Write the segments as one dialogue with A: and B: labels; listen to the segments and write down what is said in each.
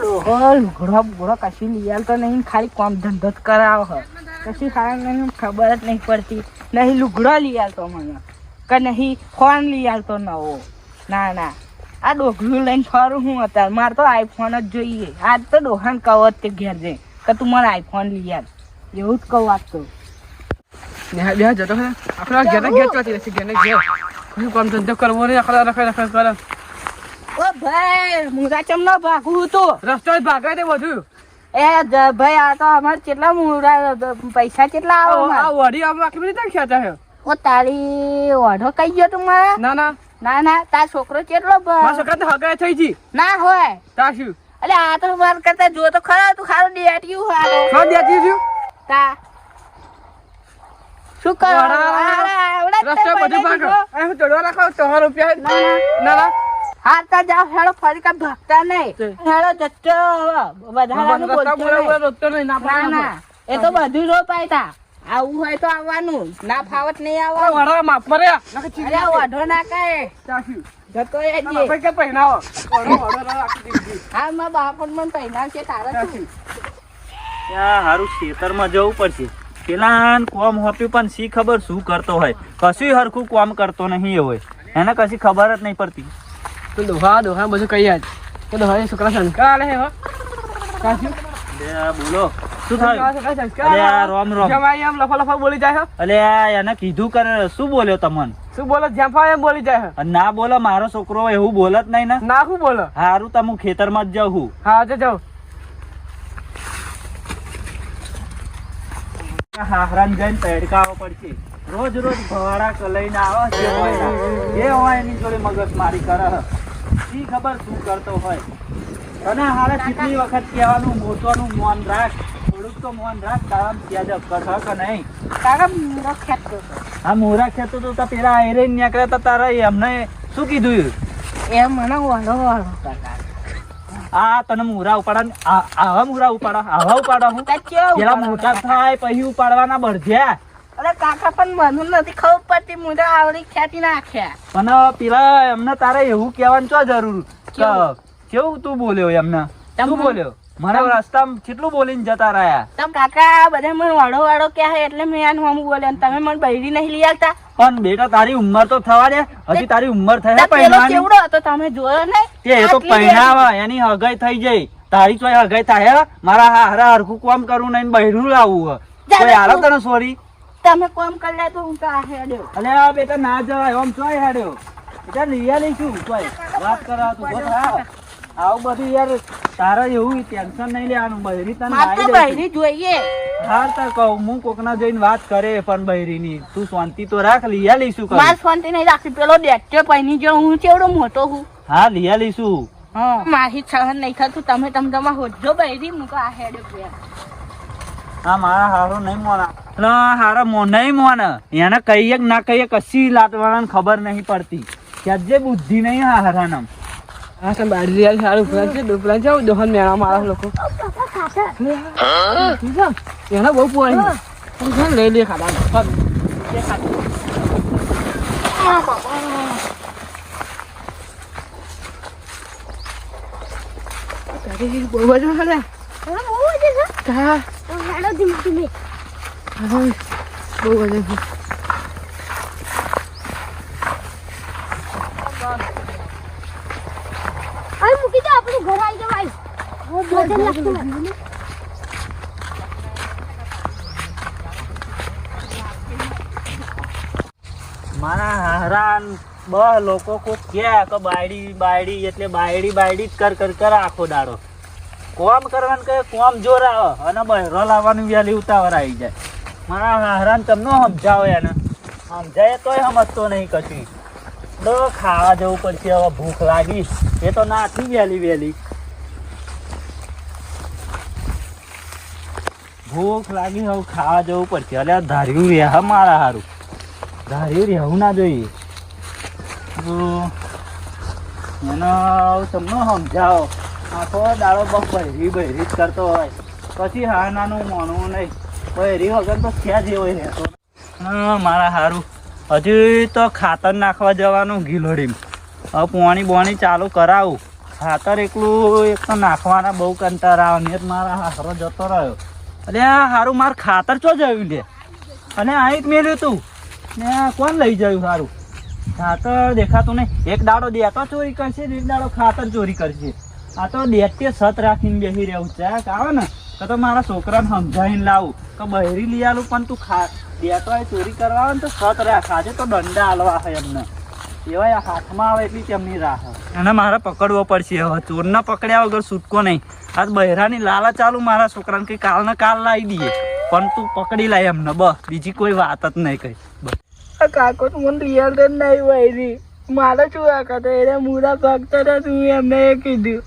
A: ડોહો લુગડો બુગડો કશું લઈ આલતો નહીં ખાલી કામ ધંધો જ કરાવો હે. કશું સારા નહીં ખબર જ નહીં પડતી. નહીં લુગડો લઈ આલતો મને. કે નહીં ફોન લઈ આલતો નવો. ના ના. આ ડોઘલું લઈને ફરું હું અત્યારે. મારે તો આઈફોન જ જોઈએ. આજ તો ડોહાન કહો જ તે ઘેર જઈ કે તું મને આઈફોન લઈ એવું જ કહું આજ તો.
B: નેહા બેહા જતો આપણે ઘેર ઘેર ચોથી રહેશે, ઘેર ઘેર. કોઈ કામ ધંધો કરવો નહીં આખલા રખાય રખાય કરે
A: ઓ ભાઈ મુરા ચમ ન ભાગું તો.
B: રસ્તો જ ભાગે તે બધું.
A: એ ભાઈ આ તો અમારે કેટલા મુરા પૈસા કેટલા આવો
B: આ વડી આમ આટલી બધી ખેંચા હે.
A: ઓ તારી ઓઢો કઈ ગયો તું મારા?
B: ના ના.
A: ના ના તાર છોકરો કેટલો
B: મારા છોકરા તો હગાય થઈ જી.
A: ના હોય.
B: તા શું?
A: અલે આ તો માર કરતા જો તો ખરો તું ખારો ડેટિયું હાલો
B: ખરો દેતી છું
A: તા. શું કરો?
B: રસ્તો બધું ભાગો. હું ચડવા રાખો તમારો રૂપિયા.
A: ના, ના.
B: ના ના
A: હા તા જાઓ હેડો ફરી કા ભાગતા નહીં. હેડો જતો વધારાનું બોલતો નહીં.
B: ના
A: ના એ તો બધું રોપાય તા. આવું હોય તો આવવાનું. ના ફાવત નહીં આવવાનું.
B: વડા માફ મરે
A: અરે
B: ચીરી
A: ના
B: કાય
A: જતો
B: ના
A: રહેજે.
B: બાપા કે પહેરાવો. વડો વડો રાખી દીધી
A: હા મારા બાપા મને પહેરાવશે તારે શું?
B: શું
C: હારું ખેતરમાં જવું પડશે. પેલા કોમ હોપ્યું પણ શી ખબર શું કરતો હોય. કશું હરખું કોમ કરતો નહીં હોય. એને કશી ખબર જ નહીં પડતી.
B: તો દોહા દોહા બધું કહી આજ તો દોહા છોકરા સંસ્કાર આલે હે હો. કાશું?
C: બોલો. શું થયું?
B: છોકરા સંસ્કાર
C: અરે આ
B: આલે.
C: રોમ રોમ.
B: જમાઈ આમ લફા લફા બોલી જાય
C: અલે એને કીધું કરે શું બોલ્યો તમને?
B: શું બોલો? જ્યાં એમ બોલી જાય
C: ના બોલો મારો છોકરો એવું બોલત નહીં ને.
B: ના શું બોલો?
C: હારું તમે ખેતરમાં જ જાઉં.
B: હા જો જાઉં
C: હાહરાન જઈને તડકાવો પડશે. રોજ રોજ ભવાડા કલાઈને આવે છે હોય એ હોય એની જોડે મગજ મારી કરે હે. શી ખબર શું કરતો હોય? તને હારે કેટલી વખત કહેવાનું મોટોનું મોન રાખ થોડુંક તો મોન રાખ તારા ત્યાં કર હે કે નહીં?
A: તારા મૂળો ખેંચતો હતો.
C: આ મોરા ખેતો તો તા પેલા એરે નીકળ્યા તા તારા એમને શું કીધું?
A: એ મને વાળો વાળો કરતા
C: આ તને મોરા ઉપાડા આ- આવા મોરા ઉપાડા આવા ઉપાડા હું? પેલા મોટા થાય પછી ઉપાડવાના બળધ્યા
A: અરે કાકા પણ મને નથી ખબર પડતી મુંડા આવડી ખેંચી નાખ્યા.
C: પણ પેલા એમને તારે એવું કહેવાનું ચો જરૂર?
A: કેવું?
C: કેવું તું બોલ્યો એમને? શું બોલ્યો? મને રસ્તામાં કેટલું બોલીને જતા રહ્યા?
A: તમ કાકા બધા મને વાળો વાળો ક્યાં હે એટલે મેં આનું હમ બોલ્યા તમે મને બૈરી નહીં લઈ આવતા.
C: પણ બેટા તારી ઉંમર તો થવા દે. હજી તારી ઉંમર થઈ પહેરવાની
A: કેવડો હતો તમે જોયો ને
C: તે તો પહેરાવા એની હગાઈ થઈ જાય તારી ચોય હગાઈ થાય મારા હારા હરખું કોમ કરવું નહીં ને બહેરું લાવવું કોઈ હાલો તને સોરી?
A: તમે કોમ કરી લે તો હું તો હેડ્યો.
C: અલે આ બેટા ના જવાય ઓમ ચોય હેડ્યો. બેટા રિયા શું? કોઈ વાત કરા તો બોલ હા. આવું બધું યાર તારા એવું ટેન્શન નહીં લેવાનું બહેરી તને
A: તો
C: લાવી
A: જોઈએ.
C: હા તાર કહું હું કોકના જઈને વાત કરે પણ બહેરીની તું શાંતિ તો રાખ લિયા લઈશું.
A: માર શાંતિ નહીં રાખી પેલો ડેટ્યો પૈની જો હું કેવડો મોટો હું?
C: હા લિયા લઈશું
A: હા. મારી સહન નહીં થતું. તમે તમ તમા હોજો બૈરી મુકા તો આ હેડ્યો
C: હા મારા હારો નહીં મોના ના હારા મો મોન મોને એને કહીએ કે ના કહીએ કશી લાતવાળાને ખબર નહીં પડતી. ત્યાં જે બુદ્ધિ નહીં હા હારાને
B: હા બારી સારું છે દોહન મેળા મારા લોકો. એના બહુ પોણી લઈ લે ખાડા બહુ બધું હલે. હા બહુ બધું
D: Ай, મૂકી દો આપણું ઘર આવી જવાય વજન લાગતું
C: મારા હારાન બસ લોકો કોક કે કે બાયડી બાયડી એટલે બાયડી બાયડી જ કર કર કર આખો દાડો. કોમ કરવાનું કે કોમ જોર આવે અને બહેરો લાવવાનું વ્યાલી ઉતાવળ આવી જાય. મારા હારાન તમને સમજાવો એને? સમજાય તોય સમજતો નહીં કશું. તો ખાવા જવું પડશે, હવે ભૂખ લાગી. એ તો નાથી વહેલી વહેલી. ભૂખ લાગી, હવે ખાવા જવું પડશે. અલ્યા, ધાર્યું રહે મારા હારું. ધાર્યું રહેવું ના જોઈએ. એનો તમને સમજાવો? આખો દાડો બસ બહેરી બહેરી જ કરતો હોય. પછી હા, નાનું માનવું નહીં. બહેરી વગર તો ક્યાં જેવો હા, મારા હારું. હજી તો ખાતર નાખવા જવાનું ગીલોડીમ. હવે પોણી બોણી ચાલુ કરાવું. ખાતર એકલું એક તો નાખવાના બહુ કંટાર આવે ને મારા હારો જતો રહ્યો. અરે આ હારું, માર ખાતર ચો જયું લે અને અહીં જ મેલ્યું તું. ને કોણ લઈ જયું સારું ખાતર દેખાતું નહીં. એક દાડો દેતો ચોરી કરશે એક દાડો ખાતર ચોરી કરશે. આ તો દેતે સત રાખીને બેસી રહેવું ચાક આવે ને? તો તો મારા છોકરાને સમજાવીને લાવું કે બહેરી લઈ આલું પણ તું ખા હોય ચોરી કરવા આવે ને તો સત રાખ. આજે તો દંડા આલવા હોય એમને. એવા આ હાથમાં આવે એટલી તેમની રાહ. અને મારે પકડવો પડશે હવે. ચોરના પકડ્યા વગર છૂટકો નહીં. આજ બહેરાની લાલા ચાલુ મારા છોકરાને કંઈ કાલ ને કાલ લાવી દઈએ. પણ તું પકડી લાય એમને. બસ. બીજી કોઈ વાત જ નહીં કઈ. બસ.
A: આ કાકો તો મને રિયલ નહીં વૈરી મારે શું આ કરતો? એને મૂળા ભાગતા હતા તું એમને એ કીધું.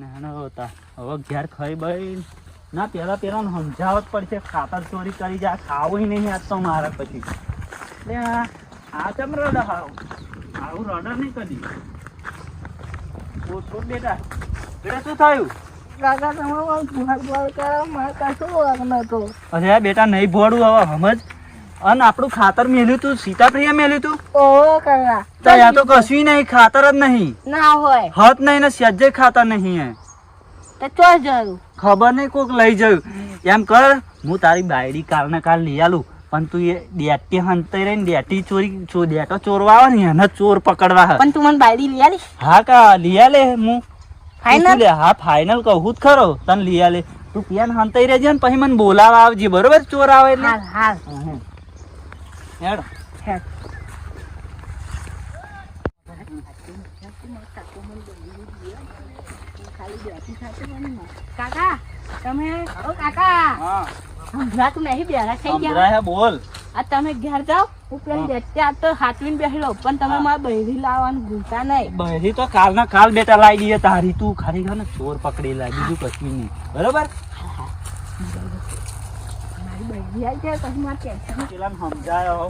C: ના ના હોતા. હવે ઘેર ખાઈ ભાઈ ના પેલા પેલા સમજાવત પડશે. ખાતર ચોરી કરી જાય ખાવું નહીં આજ તો મારા પછી. એટલે આ ચમ રડ હાવ? આવું રડર નહીં કદી. છોડ બેટા. બેટા શું થયું?
A: કાકા તમારો ભાગ ભાગ કરો મારે કશું વાગ નતો
C: અરે બેટા નહીં ભોળું હવે સમજ? અને આપણું ખાતર મેલ્યું તું સીતાપ્રિયા મેલ્યું તું?
A: ઓ કાકા.
C: તો તો કશું નહીં ખાતર જ નહીં.
A: ના હોય.
C: હત નહીં ને સજ્જે ખાતર નહીં હે.
A: તો ચો જરું
C: ખબર નહીં કોક લઈ જયું. એમ કર હું તારી બાયડી કાલ ને કાલ લઈ આલું. પણ તું એ ડેટી હંતાઈ રહીને ડેટી ચોરી ચો ડેટો ચોરવા આવે ને એને ચોર પકડવા હે.
A: પણ તું મને બાયડી લઈ આલી
C: હા કા લઈ આલે હું.
A: Final?
C: હા ફાઇનલ કહું જ ખરો. તને લઈ આલે. તું પિયાન હંતાઈ રહેજે ને પછી મને બોલાવા આવજે. બરોબર? ચોર આવે એટલે?
A: હાલ હાલ.
C: હેડ.
A: હેડ. કાકા તમે? ઓ કાકા.
C: હા.
A: સંભળાતું નહીં બેરા થઈ ગયા.
C: બોલ.
A: આ તમે ઘેર જાઓ હું પેલી આ તો હાથવીને બેસી લો પણ તમે મારા બૈરી લાવવાનું ભૂલતા નહીં.
C: બહેરી તો કાલ ના કાલ બેટા લાવી દઈએ તારી તું ખાલી ને ચોર પકડી લાવી બીજું કશું નહીં. બરોબર?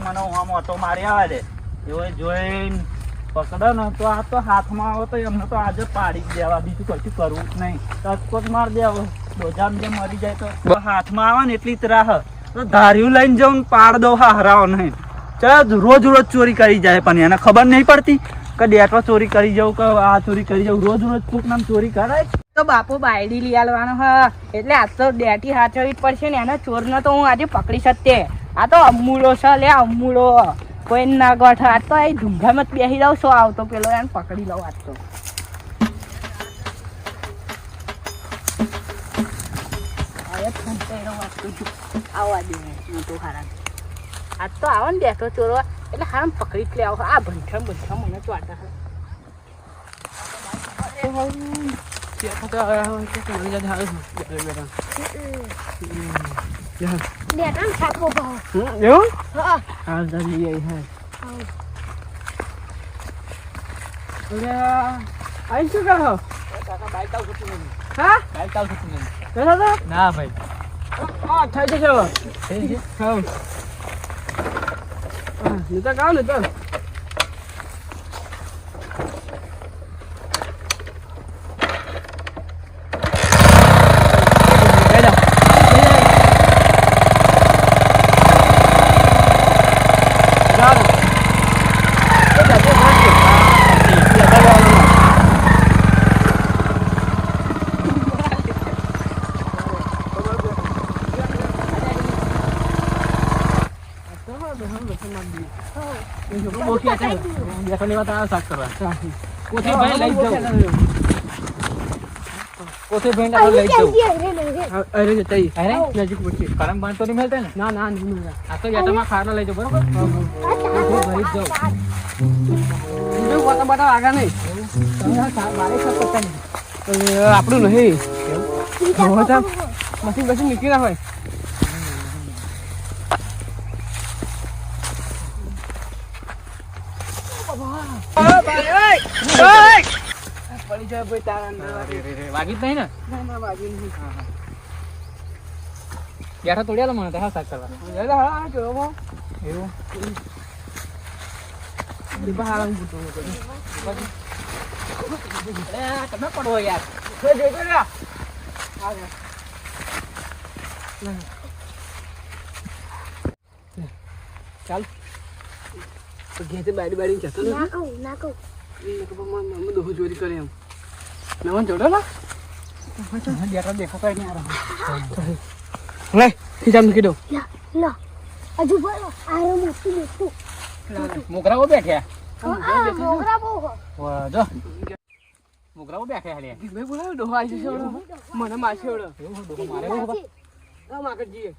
C: મને આમ ઓટો મારી આવે છે એવો જોઈને પકડો ને આ તો હાથમાં આવો તો એમને તો આજે પાડી દેવા, બીજું કશું કરવું જ નહીં. તત્કોટ મારી દેવો ડોજામ જે મરી જાય તો. હાથમાં આવે ને એટલી જ રાહ. તો ધાર્યું લઈને જાઉં પાડ દો હા નહીં. ચાલ, રોજ રોજ ચોરી કરી જાય, પણ એને ખબર નહીં પડતી કે ડેટો ચોરી કરી જાઉં કે આ ચોરી કરી જાઉં. રોજ રોજ કોક નામ ચોરી કરાય?
A: તો બાપુ બાયડી લઈ આલવાનો હ. એટલે આજ તો ડેટી હાથવી પડશે ને, એના ચોરને તો હું આજે પકડી શકતે. આ તો અમૂલો છે, લે અમૂલો કોઈ ના ગોઠ. આ તો એ ઢુંગામાં જ બેસી જાઉં છો, આવતો પેલો એને પકડી લઉં આજ તો. આજ. આવવા દે મોટો હારા આજ તો આવો ને બેઠો ચોરો. એટલે હારામ પકડી જ લે આવો આ ભંઠમ ભંઠમ મને ચોટા હે
D: ડેટાને છાપવો ભાવ
B: એવું
D: હા
B: હા જલ્દી આવી હા અરે આઈ શું કરો હા બેઠા હતા
C: ના ભાઈ
B: હા થઈ જશે હવે હા હા નીતા કાવ ને તો
D: અહીં ક્યાંથી આવી રે રે
B: અરે જતા અરે નજીક પૂછી કરમ બાંધ તો નહીં મળતા ને ના ના નહીં. આ તો યાટામાં ખારના લઈ જાઓ બરોબર ભરી જ જાઓ બીજું બટા બટા આગા નહીં આપણું નહીં મશીન બસીન નીકળી ના હોય. પડી જાય ભાઈ તારા અંદર.
C: વાગી જ નહીં ને?
B: ના, ના, વાગી નહીં.
C: યાર તોડ્યા મને તો સાક કરવા.
B: હા, કેવો બહુ?
C: એવું?
B: દીપા હારાનું પૂછવું હતું.
C: તમે પડવો યાર.
B: જોઈ, લ્યા. ચાલ. તો ઘેરથી બારી બારી જતો
D: ના કહું ના કહું.
B: મને દોહો ચોરી કરે એમ. મેં જોડો ને બેઠા દેખો નહીં આ લે ખીચા મૂકી દો
D: લા લા હજુ બોલો આરો મોટું મોટું
B: મોગરાઓ બેઠ્યા
D: આ મોગરા બહુ હો
B: વાહ જો મોગરાઓ બેઠ્યા હાલે ભાઈ બોલાવો દોહો આવી જશે મને માસે ઓળો એવું મારે એવું ખબર આ માગજીએ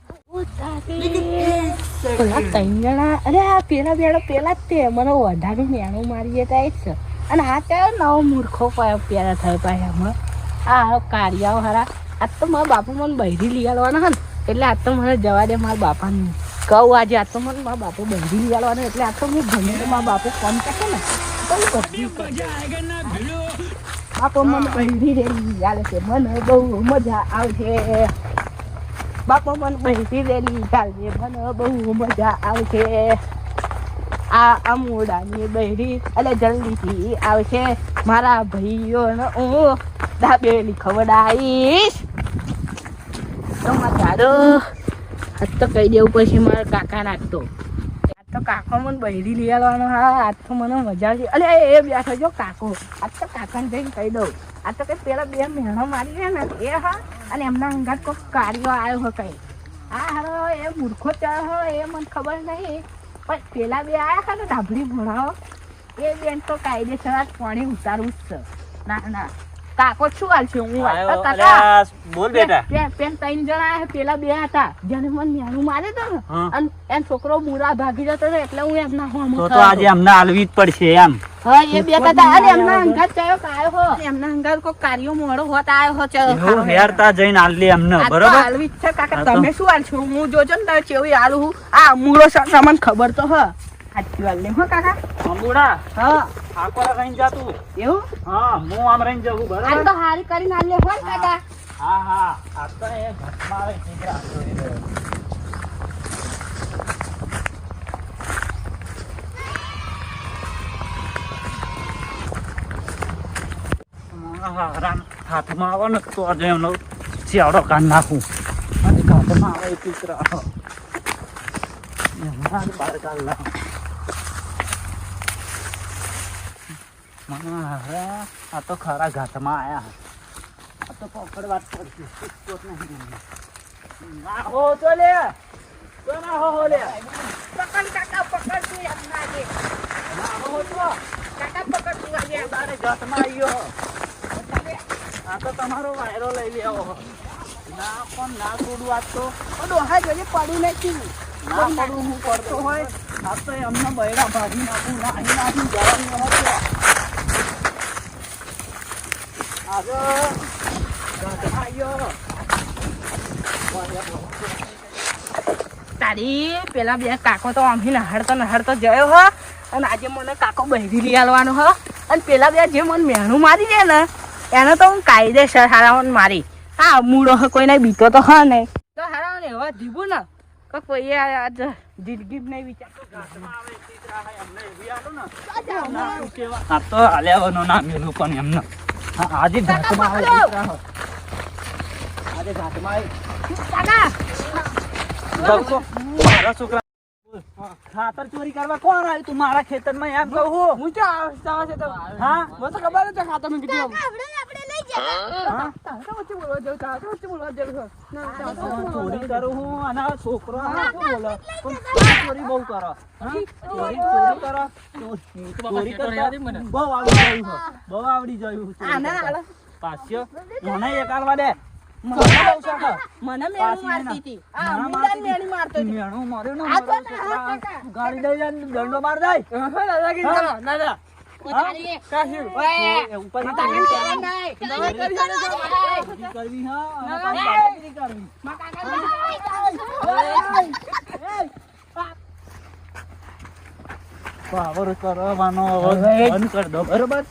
A: પેલા જણા અરે આ પેલા બેડો પેલા જ તે મને વધારે મેણું મારી જતા જ છે અને આ કયો નવો મૂર્ખો પેલા થયો પાય હમણાં. આ કારિયાઓ હારા. આજ તો મારા બાપુ મને બૈરી લઈ આવવાના હે ને એટલે આજ તો મને જવા દે મારા બાપાને. કહું આજે આજ તો મને મારા બાપુ બૈરી લઈ આવવાના એટલે આ તો હું ગમે મારા બાપુ ફોન કરશે ને. તો. બાપુ મને બૈરી રે આવે છે. મને બહુ મજા આવશે. બાપો મને બહેરી રેલી ચાલજે મને બહુ મજા આવશે. આ અમોડાની બહેરી એટલે જલ્દીથી આવશે મારા ભાઈઓને હું દાબેલી ખવડાવીશ તો મારે આજ તો કહી દેવું પછી મારા કાકા નાખતો. આજ તો કાકો મને બહેરી લઈ આવવાનો હા આજ તો મને મજા આવશે. અલે એ બેઠો જો કાકો. આજ તો કાકાને જઈને કહી દઉં. આ તો કઈ પેલા બે મહેણો મારી ગયા ને એ હા અને એમના અંગાત કોઈ કાર્યો આવ્યો હોય કઈ. હા હારો એ મૂર્ખો ચા હોય એ મને ખબર નહીં. પણ પેલા બે આયા હતા ને ધાબળી ભણાવો. એ બેન તો કાયદેસર પાણી ઉતારવું જ છે. ના ના. કાકો શું હાલ છે? હું હાલ. કાકા
C: બોલ બેટા.
A: પેન પેન ત્રણ જણા આયા પેલા બે હતા. જેને મને ન્યાનું મારે
C: તો
A: અને એમ છોકરો મુરા ભાગી જતો હતો એટલે હું એમના હોમ
C: તો તો આજે એમને હાલવી જ પડશે એમ.
A: હા એ બે હતા અને એમના અંગાત ચાયો કાયો હો? એમના અંગાત કો કાર્યો મોડો હોત આયો હો ચાલો
C: હેરતા જઈને
A: હાલલી એમને
C: બરોબર?
A: હાલવી છે કાકા. તમે શું હાલ છો? હું જોજો ને કેવી હાલું હું આ મૂળો સામાન તમને ખબર તો હ. સાચી વાત લે હો કાકા.
C: અંબુડા
A: હા.
C: આકોરા રહીને જા તું
A: એવું?
C: હા હું આમ રહીને જવું
A: આ
C: બરોબર
A: તો હારી કરીને હાલ લે હો ને કાકા.
C: હા હા આ તો એ ઘટમાં આવે છોકરા જોઈ રહ્યો. હા, રામ હાથમાં આવે ને તો આજે એમનો શિયાળો કાઢ નાખું. અને હાથમાં આવે એ પીકરા એમાં જ બહાર કાઢ નાખું. મારા, આ તો ખરા ઘાટમાં આયા આ તો પકડવા જ પડશે કોટ નહીં. ના હો તો લે. તો ના હો હો લે.
A: પકડ કાકા પકડ તું એમ ના દે
C: ના હો તો.
A: કાકા પકડ તું આજે
C: તારે ઘાટમાં આવ્યો આ તો તમારો વાયરો લઈ લેવો ના પણ ના છોડું આજ તો.
A: ડોહા જોઈએ પડ્યું નથી
C: ના પડું હું પડતો હોય. આ તો એમને બૈરા ભાગી નાખું. નાખી ન આજે ઘાટમાં આવ્યો
A: તારી પેલા બે કાકો તો આમ નહાડતો નહાડતો ગયો હો. અને આજે મને કાકો બહેરી લઈ આવવાનો હો. અને પેલા બે જે મને મહેણું મારી દે ને, એને તો હું કાયદેસર હારાવન મારી. હા મૂળો કોઈને બીતો તો હા નહીં. તો હારાવન એવા ધીબું ને, કે કોઈ આજ જિંદગી નહીં વિચારતો.
C: આ તો હાલ્યાવાનો ના મેલું પણ એમને. આજે ઘાટમાં આવે. આજે ઘાટમાં આવે.
A: કાકા.
C: જવસો, મારા છોકરા ખાતર ચોરી કરવા કોણ આવ્યું? તું મારા ખેતરમાં એમ કહું હું.
B: ક્યાં આવે છે
C: હા?
B: મને તો ખબર જ છે ખાતા મેં કીધું
C: ચોરી કરું હું અને છોકરો બોલે ચોરી બહુ કરો ચોરી ચોરી કરો ચોરી બહુ આવડી જયું. બહુ આવડી
A: હાલો.
C: પાછો મને એક દે
A: મને મેણું મારતી હતી આ
C: ના
A: મેણી મારતો હતો.
C: મેણું માર્યું ને. ગાડી દઈ જાય દંડો માર દે
B: હા, ના, ના.
C: અને પાવર કરવાનો બંધ કરી દો બરોબર?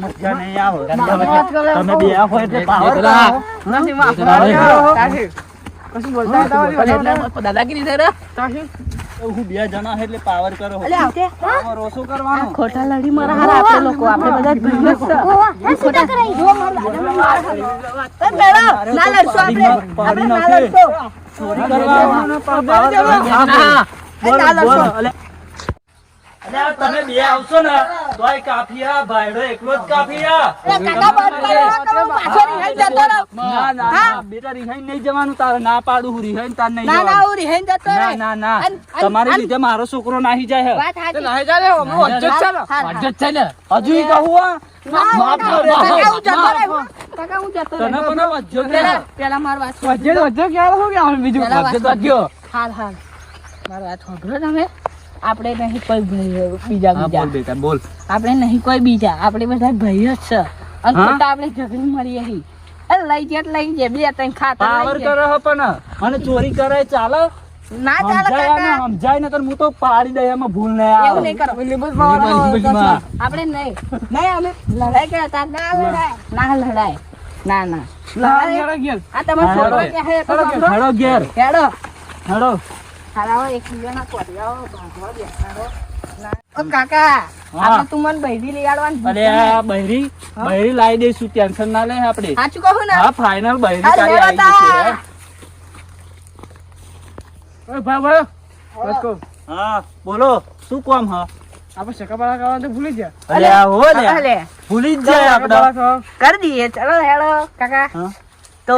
C: મજા નહીં આવે. તમે બે હોય એટલે પાવર
A: નથી
C: દીકરા,
B: કશું બોલતા હતા હોય,
A: એટલે દાદાગીરી થઈ રહ્યા
B: કાશી.
C: હું બે જણા એટલે પાવર કરો. પાવર ઓછો કરવાનો.
A: ખોટા લડી મારા હારા આપણે લોકો આપણે બધા
D: કરાઈ?
A: જો મારા ના લડશો આપણે. આપણે ના લડશો.
C: ચોરી કરવા પાવર
A: ના લડશો.
C: અલે, તમે બે આવશો ને તોય કાફિયા ભાઈડો એકલો જ કાફિયા ના ના બેટા રિહાઈ નહીં જવાનું તારે ના પાડું હું રિહાઈ તાર નહીં
A: ના ના હું રિહાઈ જતો
C: ના ના ના તમારી લીધે મારો છોકરો નાહી જાય હે.
B: નાહી જા રે હમણાં છે ને
A: હા, હા.
B: જ છે ને
C: હજુ ઈ કહું આ? માફ
A: કાકા,
C: કરો,
A: કાકા,
C: માફ
A: હું જતો
C: કરો.
A: રહે. કાકા, હું જતો રહે.
C: તને પણ વચ્ચે
A: પેલા
C: રહે.
A: વાત સાંભળો.
B: વચ્ચે ક્યારે શું કહેવાનું બીજું
A: પેલા વાત
B: વચ્ચે જ વાગ્યો.
A: હાલ હાલ મારી વાત સાંભળો તમે આપણે નહીં કોઈ બીજા બીજા.
C: બોલ બેટા બોલ.
A: આપણે નહીં કોઈ બીજા આપણે બધા ભાઈઓ જ છે. અને ખોટા આપણે ઝઘડી મળીએ હી લઈ જે લઈ જે બે ત્રણ ખાતા
C: પાવર કરે હો પણ. અને ચોરી કરે ચાલે.
A: ના ચાલે કાકા.
C: સમજાય ને તો હું તો પાડી દે એમાં ભૂલ નહીં આવે.
A: એવું નહીં કરો.
B: લીંબુ પાવાનો
C: લીંબુ પાવાનો.
A: આપણે નહીં. નહીં અમે લડાઈ કર્યા ના લડાય. ના લડાય. ના ના.
B: લડાય.
A: આ તમારો છોકરો
C: હેડો.
A: હે?
C: હેડો
A: હેડો.
C: હેડો.
A: હારાવો એકબીજાના કોડિયાઓ ભાગવા બેસાડો. ઓ કાકા આપણે તું મને બૈરી લઈ આવવાનું
C: અરે આ બૈરી બૈરી લાવી દઈશું ટેન્શન ના લે આપણે.
A: સાચું કહું ને?
C: હા ફાઇનલ બૈરી તારી આવી જશે
B: ઓય ભાઈ ભાઈ
C: હા. બોલો શું કામ હા?
B: આપણે શેકાપાળા ખાવાનું તો ભૂલી ગયા.
C: અરે હો લે. ભૂલી જ જાય આપડે.
A: કરી દઈએ ચલો હેલો કાકા. તો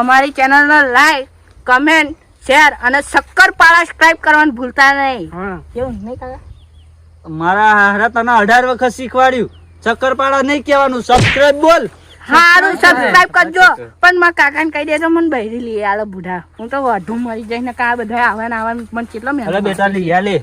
A: અમારી ચેનલ નો લાઈક કમેન્ટ શેર અને શક્કરપાળા સબસ્ક્રાઇબ કરવાનું ભૂલતા નહીં. કેવું નહીં કાકા?
C: મારા હારા તને અઢાર વખત શીખવાડ્યું. ચક્કરપાડા નહીં કહેવાનું સબસ્ક્રાઇબ બોલ.
A: સારું સબસ્ક્રાઇબ કરજો. પણ મારા કાકાને કહી દેજો મને બહેરી લઈ આલો બુઢા. હું તો વધુ મરી જઈને કા બધા આવવાને આવવાનું મને કેટલો મેં
C: બેટા લઈ લે